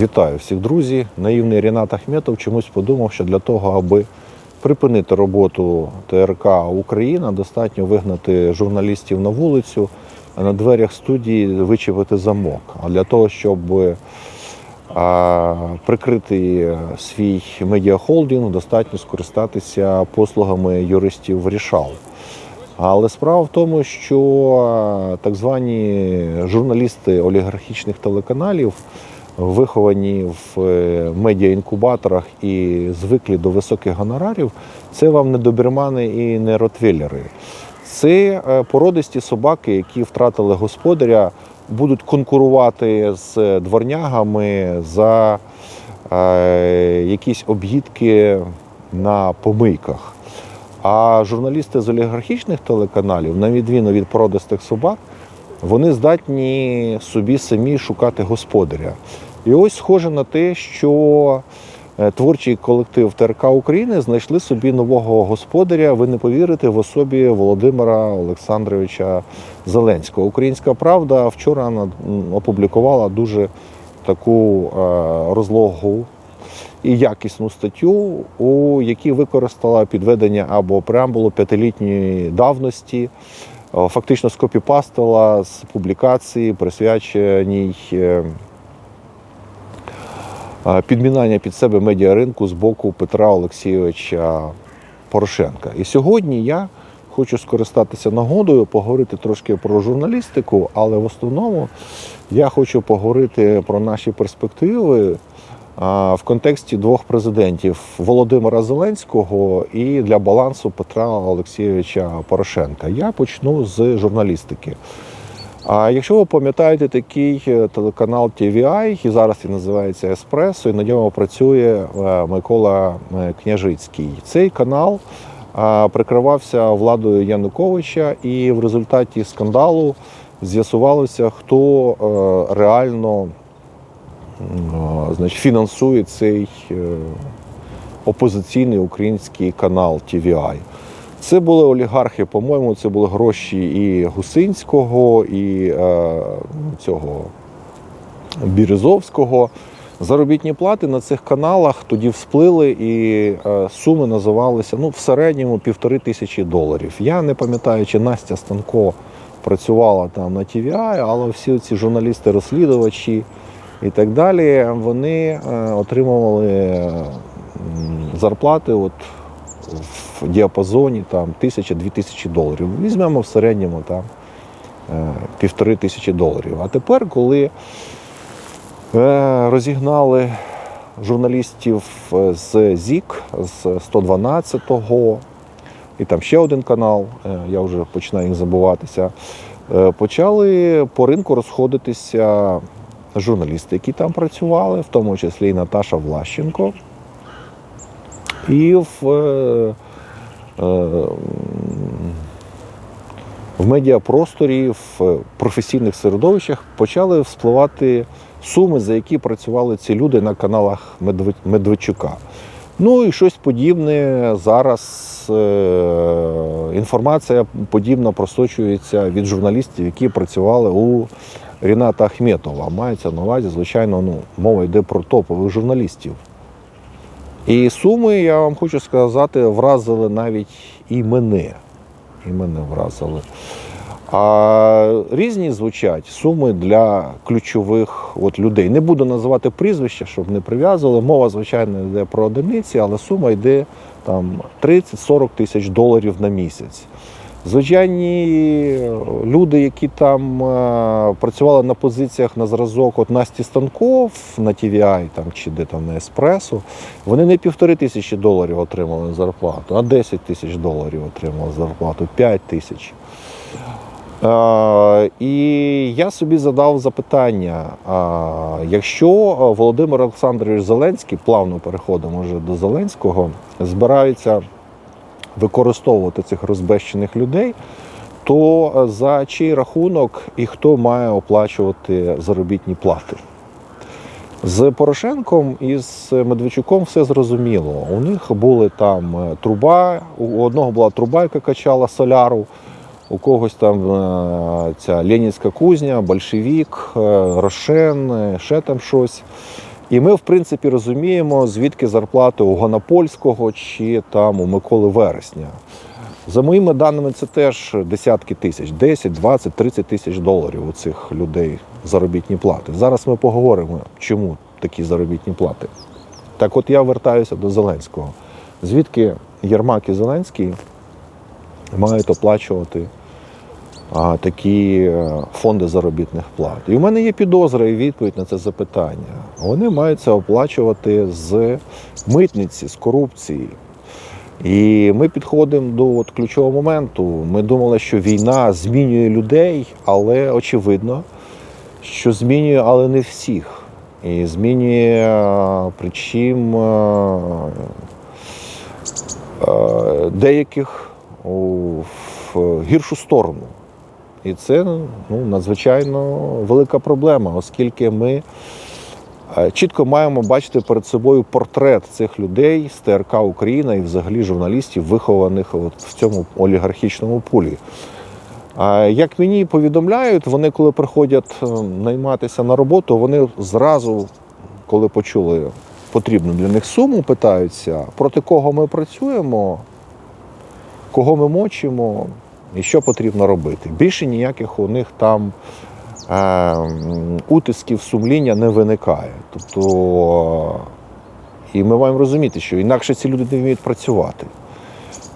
Вітаю всіх друзі. Наївний Рінат Ахметов чомусь подумав, що для того, аби припинити роботу ТРК Україна, достатньо вигнати журналістів на вулицю, а на дверях студії вичепити замок. А для того, щоб а, прикрити свій медіахолдинг, достатньо скористатися послугами юристів рішал. Але справа в тому, що так звані журналісти олігархічних телеканалів, виховані в е, медіаінкубаторах і звиклі до високих гонорарів, це вам не добермани і не ротвейлери. Це е, породисті собаки, які втратили господаря, будуть конкурувати з дворнягами за е, якісь об'їдки на помийках. А журналісти з олігархічних телеканалів, на відміну від породистих собак, вони здатні собі самі шукати господаря. І ось схоже на те, що е, творчий колектив ТРК України знайшли собі нового господаря. Ви не повірите в особі Володимира Олександровича Зеленського. Українська правда вчора опублікувала дуже таку е, розлогу і якісну статтю, у якій використала підведення або преамбулу п'ятилітньої давності, е, фактично скопіпастила з публікації, присвяченій підмінання під себе медіаринку з боку Петра Олексійовича Порошенка. І сьогодні я хочу скористатися нагодою, поговорити трошки про журналістику, але в основному я хочу поговорити про наші перспективи в контексті двох президентів Володимира Зеленського і для балансу Петра Олексійовича Порошенка. Я почну з журналістики. А якщо ви пам'ятаєте такий е, телеканал TVI, і зараз він називається Еспресо, і на ньому працює е, Микола е, Княжицький. Цей канал прикривався владою Януковича, і в результаті скандалу з'ясувалося, хто реально значить, фінансує цей опозиційний український канал TVI. Це були олігархи, по-моєму, це були гроші і Гусинського, і е, цього Бірюзовського. Заробітні плати на цих каналах тоді всплили, і е, суми називалися ну, в середньому півтори тисячі доларів. Я не пам'ятаю, чи Настя Станко працювала там на TVI, але всі ці журналісти-розслідувачі і так далі, вони е, отримували м, зарплати от в діапазоні там тисяча-дві тисячі доларів. Візьмемо в середньому там е, півтори тисячі доларів. А тепер, коли е, розігнали журналістів е, з ЗІК, з 112-го, і там ще один канал, я вже починаю їх забуватися, почали по ринку розходитися журналісти, які там працювали, в тому числі і Наташа Влащенко. І в, е, е, в медіапросторі, в професійних середовищах почали вспливати суми, за які працювали ці люди на каналах Медве- Медведчука. Ну і щось подібне зараз е, інформація подібна просочується від журналістів, які працювали у Ріната Ахметова. Мається на увазі, звичайно, ну, мова йде про топових журналістів. І суми, я вам хочу сказати, вразили навіть і мене. І мене вразили. А різні звучать суми для ключових от, людей. Не буду називати прізвища, щоб не прив'язували. Мова, звичайно, йде про одиниці, але сума йде там 30-40 тисяч доларів на місяць. Звичайні люди, які там е, працювали на позиціях на зразок от Насті Станков на TVI там, чи де там на Еспресо, вони не півтори тисячі доларів отримали зарплату, а 10 тисяч доларів отримали зарплату, 5 тисяч. Е, і я собі задав запитання: а, якщо Володимир Олександрович Зеленський, плавно переходимо вже до Зеленського, збирається використовувати цих розбещених людей, то е, за чий рахунок і хто має оплачувати заробітні плати? З Порошенком і з Медведчуком все зрозуміло. У них були там е, труба, у одного була труба, яка качала соляру, у когось там е, ця Ленінська кузня, Большевік, Рошен, ще там щось. І ми, в принципі, розуміємо, звідки зарплати у Гонопольського чи там у Миколи Вересня. За моїми даними, це теж десятки тисяч, 10, 20, 30 тисяч доларів у цих людей заробітні плати. Зараз ми поговоримо, чому такі заробітні плати. Так от я вертаюся до Зеленського. Звідки Єрмак і Зеленський мають оплачувати такі е, фонди заробітних плат? І в мене є підозра і відповідь на це запитання. Вони мають це оплачувати з митниці, з корупції. І ми підходимо до от ключового моменту. Ми думали, що війна змінює людей, але очевидно, що змінює, але не всіх. І змінює е, причим е, деяких в гіршу сторону. І це ну, надзвичайно велика проблема, оскільки ми е, чітко маємо бачити перед собою портрет цих людей з ТРК Україна і взагалі журналістів, вихованих от в цьому олігархічному пулі. Як мені повідомляють, вони, коли приходять е, найматися на роботу, вони зразу, коли почули потрібну для них суму, питаються, проти кого ми працюємо, кого ми мочимо і що потрібно робити. Більше ніяких у них там е, утисків сумління не виникає. Тобто, і ми маємо розуміти, що інакше ці люди не вміють працювати.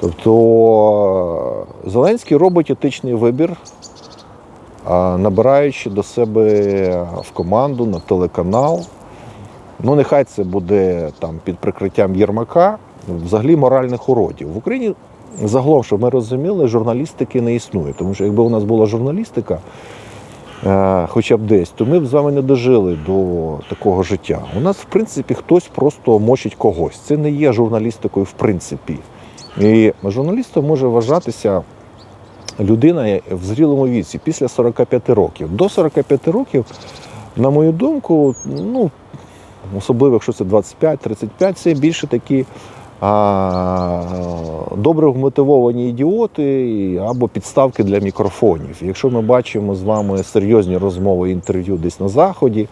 Тобто Зеленський робить етичний вибір, набираючи до себе в команду на телеканал. Ну, нехай це буде там під прикриттям Єрмака, взагалі моральних уродів. В Україні загалом, щоб ми розуміли, журналістики не існує. Тому що якби у нас була журналістика, е, хоча б десь, то ми б з вами не дожили до такого життя. У нас, в принципі, хтось просто мочить когось. Це не є журналістикою, в принципі. І журналістом може вважатися людина в зрілому віці після 45 років. До 45 років, на мою думку, ну, особливо якщо це 25-35, це більше такі добре вмотивовані ідіоти або підставки для мікрофонів. Якщо ми бачимо з вами серйозні розмови інтерв'ю десь на заході,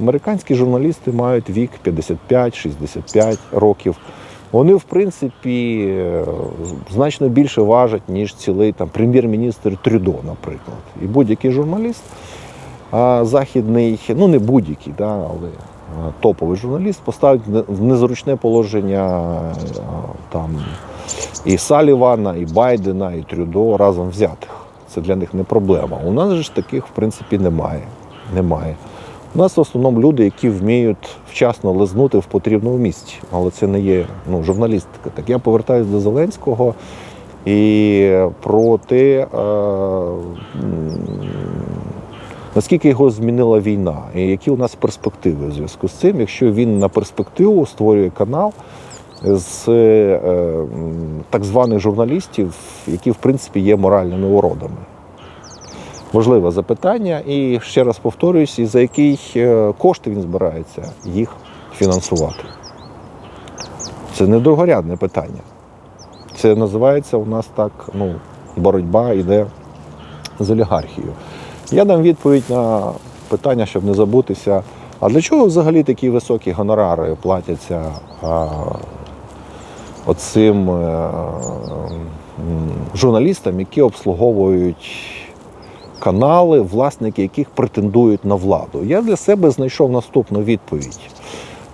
американські журналісти мають вік 55-65 років. Вони, в принципі, е, значно більше важать, ніж цілий там прем'єр-міністр Трюдо, наприклад. І будь-який журналіст а, західний, ну не будь-який, да, але топовий журналіст поставить в незручне положення там і Салівана, і Байдена, і Трюдо разом взятих. Це для них не проблема. У нас ж таких, в принципі, немає. немає. У нас в основному люди, які вміють вчасно лизнути в потрібному місці, але це не є ну, журналістика. Так я повертаюся до Зеленського і про те, е, наскільки його змінила війна, і які у нас перспективи в зв'язку з цим, якщо він на перспективу створює канал з е, так званих журналістів, які в принципі є моральними уродами. Важливе запитання, і ще раз повторююсь, і за який е, кошти він збирається їх фінансувати. Це не другорядне питання. Це називається у нас так, ну, боротьба йде з олігархією. Я дам відповідь на питання, щоб не забутися. А для чого взагалі такі високі гонорари платяться а, оцим е, м, журналістам, які обслуговують канали, власники яких претендують на владу. Я для себе знайшов наступну відповідь.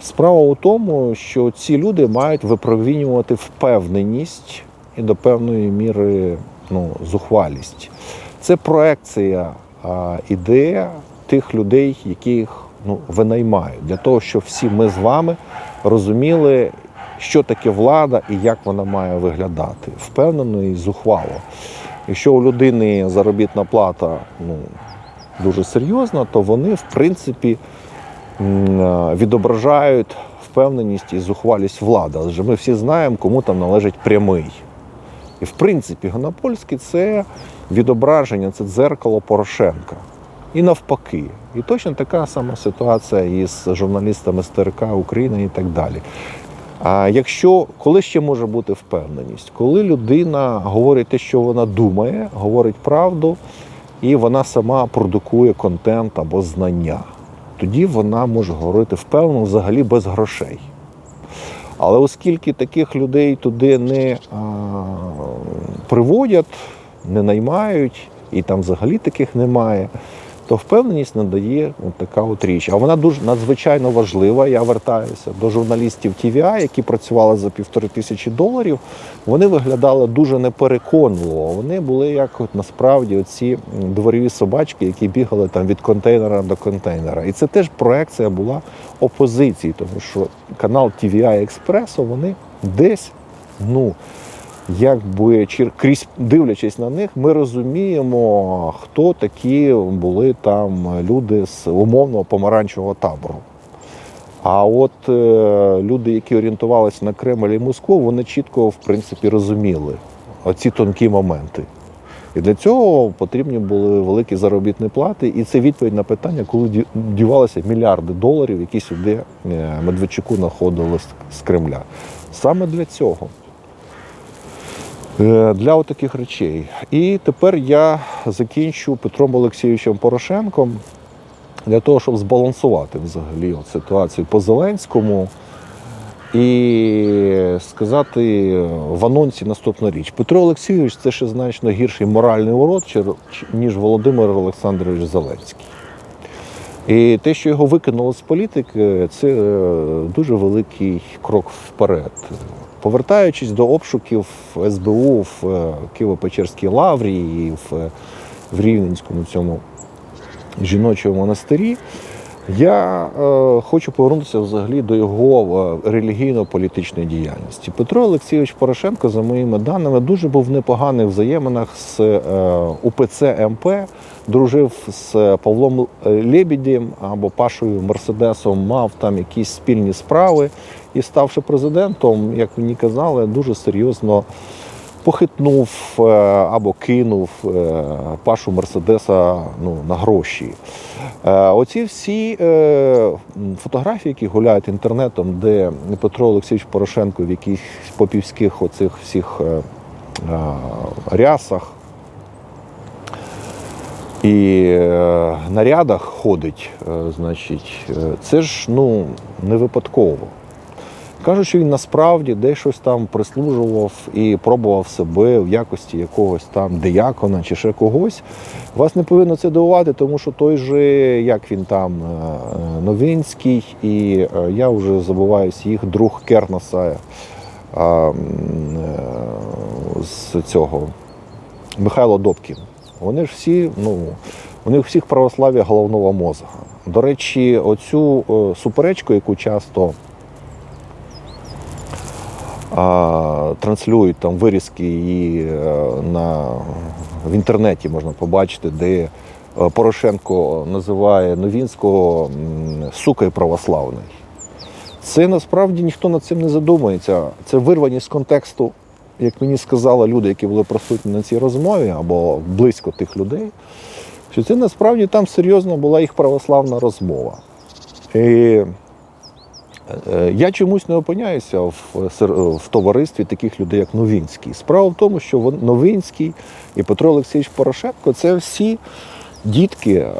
Справа у тому, що ці люди мають випромінювати впевненість і до певної міри ну, зухвалість. Це проекція ідея тих людей, яких ну, винаймають, для того, щоб всі ми з вами розуміли, що таке влада і як вона має виглядати. Впевнено і зухвало. Якщо у людини заробітна плата ну, дуже серйозна, то вони, в принципі, відображають впевненість і зухвалість влади. Адже ми всі знаємо, кому там належить прямий. І в принципі, Гонопольський це відображення, це дзеркало Порошенка. І навпаки. І точно така сама ситуація із журналістами з України і так далі. А якщо коли ще може бути впевненість, коли людина говорить те, що вона думає, говорить правду, і вона сама продукує контент або знання. тоді вона може говорити впевнено взагалі без грошей. Але оскільки таких людей туди не а, приводять, не наймають, і там взагалі таких немає, то впевненість надає от така от річ. А вона дуже надзвичайно важлива. Я вертаюся до журналістів TVI, які працювали за півтори тисячі доларів. Вони виглядали дуже непереконливо. Вони були як от насправді оці дворові собачки, які бігали там від контейнера до контейнера. І це теж проекція була опозиції, тому що канал TVI Експресо вони десь ну якби крізь дивлячись на них, ми розуміємо, хто такі були там люди з умовного помаранчевого табору. А от е, люди, які орієнтувалися на Кремль і Москву, вони чітко в принципі розуміли оці тонкі моменти. І для цього потрібні були великі заробітні плати, і це відповідь на питання, коли дівалися мільярди доларів, які сюди е, Медведчуку знаходили з Кремля. Саме для цього. Е, Для отаких речей. І тепер я закінчу Петром Олексійовичем Порошенком для того, щоб збалансувати взагалі от ситуацію по Зеленському і сказати в анонсі наступну річ. Петро Олексійович це ще значно гірший моральний урод, ніж Володимир Олександрович Зеленський. І те, що його викинули з політики, це е, дуже великий крок вперед. Повертаючись до обшуків СБУ в е, Києво-Печерській лаврі і в, е, в Рівненському цьому жіночому монастирі, я е, хочу повернутися взагалі до його е, релігійно-політичної діяльності. Петро Олексійович Порошенко, за моїми даними, дуже був в непоганих взаєминах з е, УПЦ МП, дружив з Павлом е, Лебідєм або Пашою Мерседесом, мав там якісь спільні справи. І ставши президентом, як мені казали, дуже серйозно похитнув е, або кинув е, Пашу Мерседеса ну, на гроші. Е, Оці всі фотографії, які гуляють інтернетом, де Петро Олексійович Порошенко в якихось попівських оцих всіх рясах і нарядах ходить, значить, це ж ну, не випадково. Кажуть, що він насправді десь щось там прислужував і пробував себе в якості якогось там диякона чи ще когось. Вас не повинно це дивувати, тому що той же, як він там, е, Новинський, і е, я вже забуваюсь, їх друг Кернаса е, е, з цього Михайло Добкін. Вони ж всі, ну, у них всіх православ'я головного мозга. До речі, оцю е, суперечку, яку часто а, транслюють там вирізки її е, на, в інтернеті можна побачити, де е, Порошенко називає Новінського сукою православний. Це насправді ніхто над цим не задумується. Це вирвані з контексту, як мені сказали люди, які були присутні на цій розмові, або близько тих людей, що це насправді там серйозно була їх православна розмова. І Я чомусь не опиняюся в, товаристві таких людей, як Новинський. Справа в тому, що Новинський і Петро Олексійович Порошенко це всі дітки е,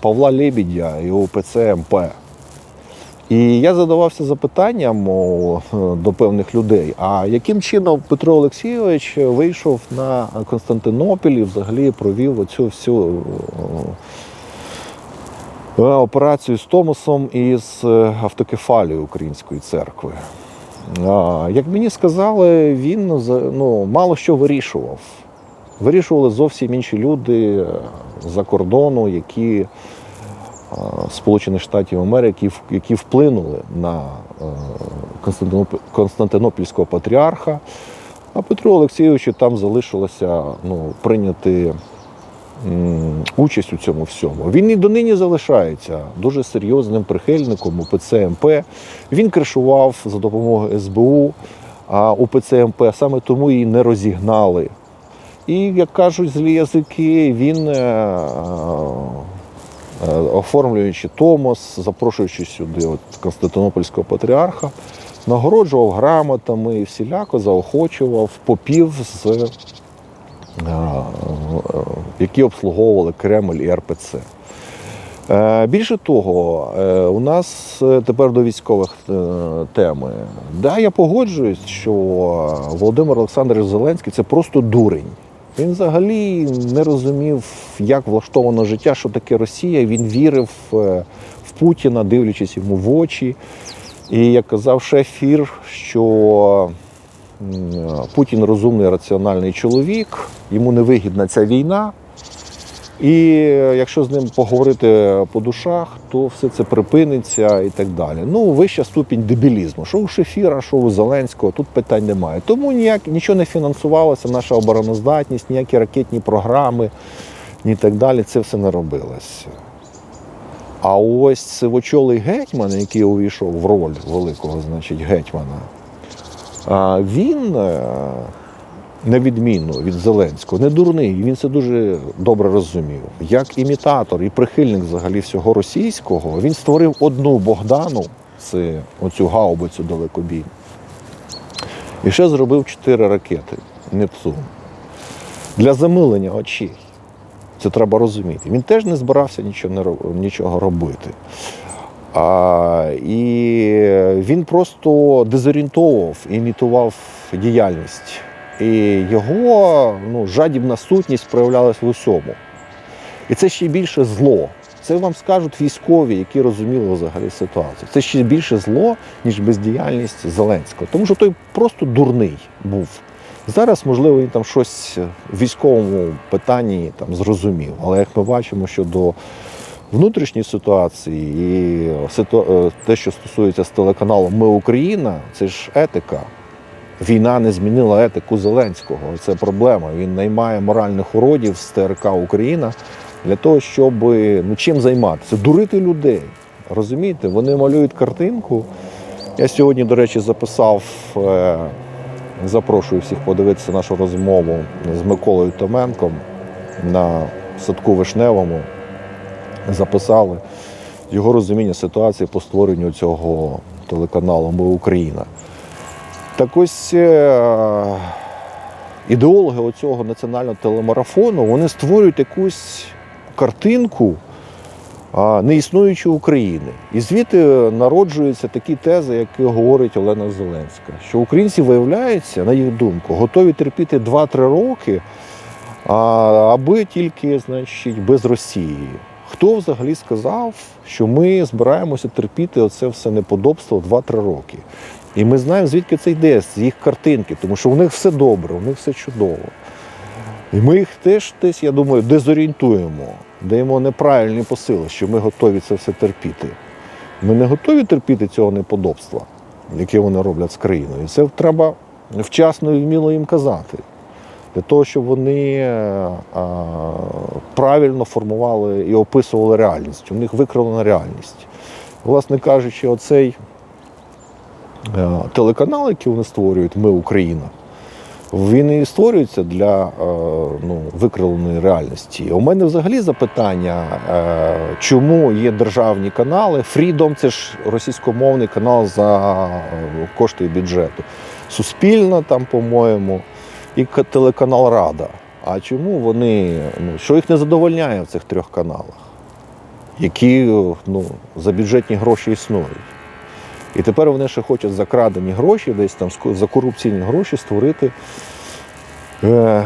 Павла Лебідя і ОПЦ МП. І я задавався запитанням е, до певних людей: а яким чином Петро Олексійович вийшов на Константинополь і взагалі провів оцю всю е, е, операцію з Томосом і з е, автокефалією Української церкви. Як мені сказали, він ну, мало що вирішував. Вирішували зовсім інші люди е, за кордону, які е, Сполучених Штатів Америки, які вплинули на е, Константинопільського патріарха. А Петру Олексійовичу там залишилося ну, прийняти участь у цьому всьому. Він і донині залишається дуже серйозним прихильником УПЦ МП. Він кришував за допомогою СБУ, а УПЦ МП саме тому її не розігнали. І, як кажуть злі язики, він, е, е, оформлюючи Томос, запрошуючи сюди от Константинопольського патріарха, нагороджував грамотами і всіляко заохочував попів з е, е, які обслуговували Кремль і РПЦ. Е, Більше того, е, у нас е, тепер до військових теми. Да, я погоджуюсь, що Володимир Олександрович Зеленський це просто дурень. Він взагалі не розумів, як влаштовано життя, що таке Росія. Він вірив в Путіна, дивлячись йому в очі. І як казав Шефір, що Путін розумний, раціональний чоловік, йому не вигідна ця війна. І якщо з ним поговорити по душах, то все це припиниться і так далі. Ну, вища ступінь дебілізму. Що у Шефіра, що у Зеленського, тут питань немає. Тому ніяк нічого не фінансувалося, наша обороноздатність, ніякі ракетні програми, ні так далі. Це все не робилось. А ось сивочолий гетьман, який увійшов в роль великого, значить, гетьмана, він, е, на відміну від Зеленського, не дурний, він це дуже добре розумів. Як імітатор і прихильник взагалі всього російського, він створив одну Богдану, це оцю гаубицю далекобійну, і ще зробив чотири ракети Нептун для замилення очей. Це треба розуміти. Він теж не збирався нічого, нічого робити. А, і він просто дезорієнтовував, імітував діяльність. І його ну, жадібна сутність проявлялась в усьому. І це ще більше зло. Це вам скажуть військові, які розуміли взагалі ситуацію. Це ще більше зло, ніж бездіяльність Зеленського. Тому що той просто дурний був. Зараз, можливо, він там щось в військовому питанні там зрозумів. Але як ми бачимо, що до внутрішньої ситуації і ситу- е, те, що стосується з телеканалом Ми Україна, це ж етика. Війна не змінила етику Зеленського. Це проблема. Він наймає моральних уродів з ТРК Україна для того, щоб ну, чим займатися? Дурити людей. Розумієте? Вони малюють картинку. Я сьогодні, до речі, записав, е, запрошую всіх подивитися нашу розмову з Миколою Томенком на садку Вишневому. Записали його розуміння ситуації по створенню цього телеканалу Ми Україна. Так ось е, ідеологи оцього національного телемарафону вони створюють якусь картинку неіснуючої України. І звідти народжуються такі тези, які говорить Олена Зеленська, що українці виявляються, на їх думку, готові терпіти 2-3 роки, аби тільки значить, без Росії. Хто взагалі сказав, що ми збираємося терпіти оце все неподобство 2-3 роки? І ми знаємо, звідки це йде, з їх картинки, тому що у них все добре, у них все чудово. І ми їх теж десь, я думаю, дезорієнтуємо, даємо неправильні посили, що ми готові це все терпіти. Ми не готові терпіти цього неподобства, яке вони роблять з країною. І це треба вчасно і вміло їм казати. Для того, щоб вони е, правильно формували і описували реальність. У них викривлена реальність. Власне кажучи, оцей е, телеканал, який вони створюють, Ми Україна, він і створюється для е, ну, викривленої реальності. У мене взагалі запитання, е, чому є державні канали. Freedom – це ж російськомовний канал за е, кошти бюджету. Суспільна там, по-моєму, і телеканал Рада. А чому вони, ну, що їх не задовольняє в цих трьох каналах, які ну, за бюджетні гроші існують? І тепер вони ще хочуть за крадені гроші, десь там за корупційні гроші створити е,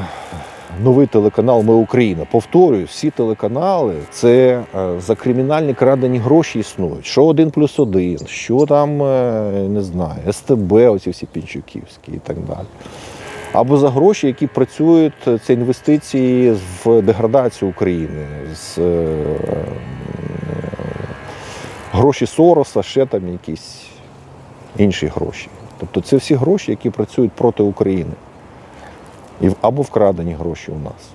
новий телеканал Ми Україна. Повторюю, всі телеканали це е, за кримінальні крадені гроші існують. Що один плюс один, що там, е, не знаю, СТБ, оці всі пінчуківські і так далі. Або за гроші, які працюють, е, це інвестиції в деградацію України, з е, гроші Сороса, ще там якісь інші гроші. Тобто це всі гроші, які працюють проти України. Або вкрадені гроші у нас.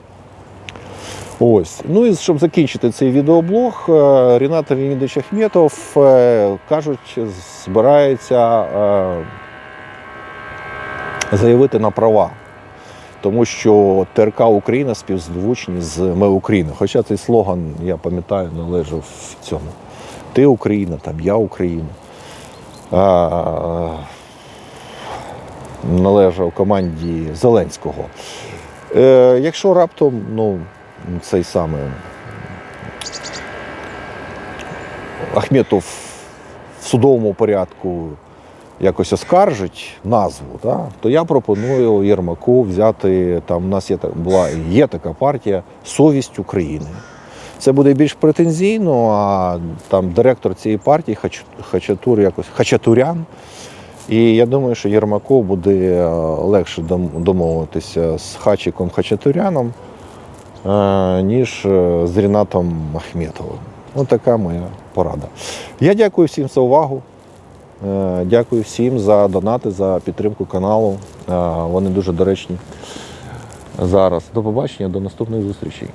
Ось. Ну і щоб закінчити цей відеоблог, е, Рінат Леонідович Ахметов, е, кажуть, збирається е, заявити на права. Тому що ТРК Україна співзвучні з Ми Україна. Хоча цей слоган, я пам'ятаю, належав цьому. Ти Україна, там я Україна. А, належав команді Зеленського. Е, якщо раптом ну, цей саме Ахметов в судовому порядку якось оскаржить назву, да, то я пропоную Єрмаку взяти там. У нас є була є така партія Совість України. Це буде більш претензійно, а там директор цієї партії Хачатур якось Хачатурян. І я думаю, що Єрмаку буде е, легше домовитися з Хачиком Хачатуряном, е, ніж е, з Рінатом Ахметовим. Ось така моя порада. Я дякую всім за увагу. Е, Дякую всім за донати, за підтримку каналу. Е, Вони дуже доречні зараз. До побачення, до наступних зустрічей.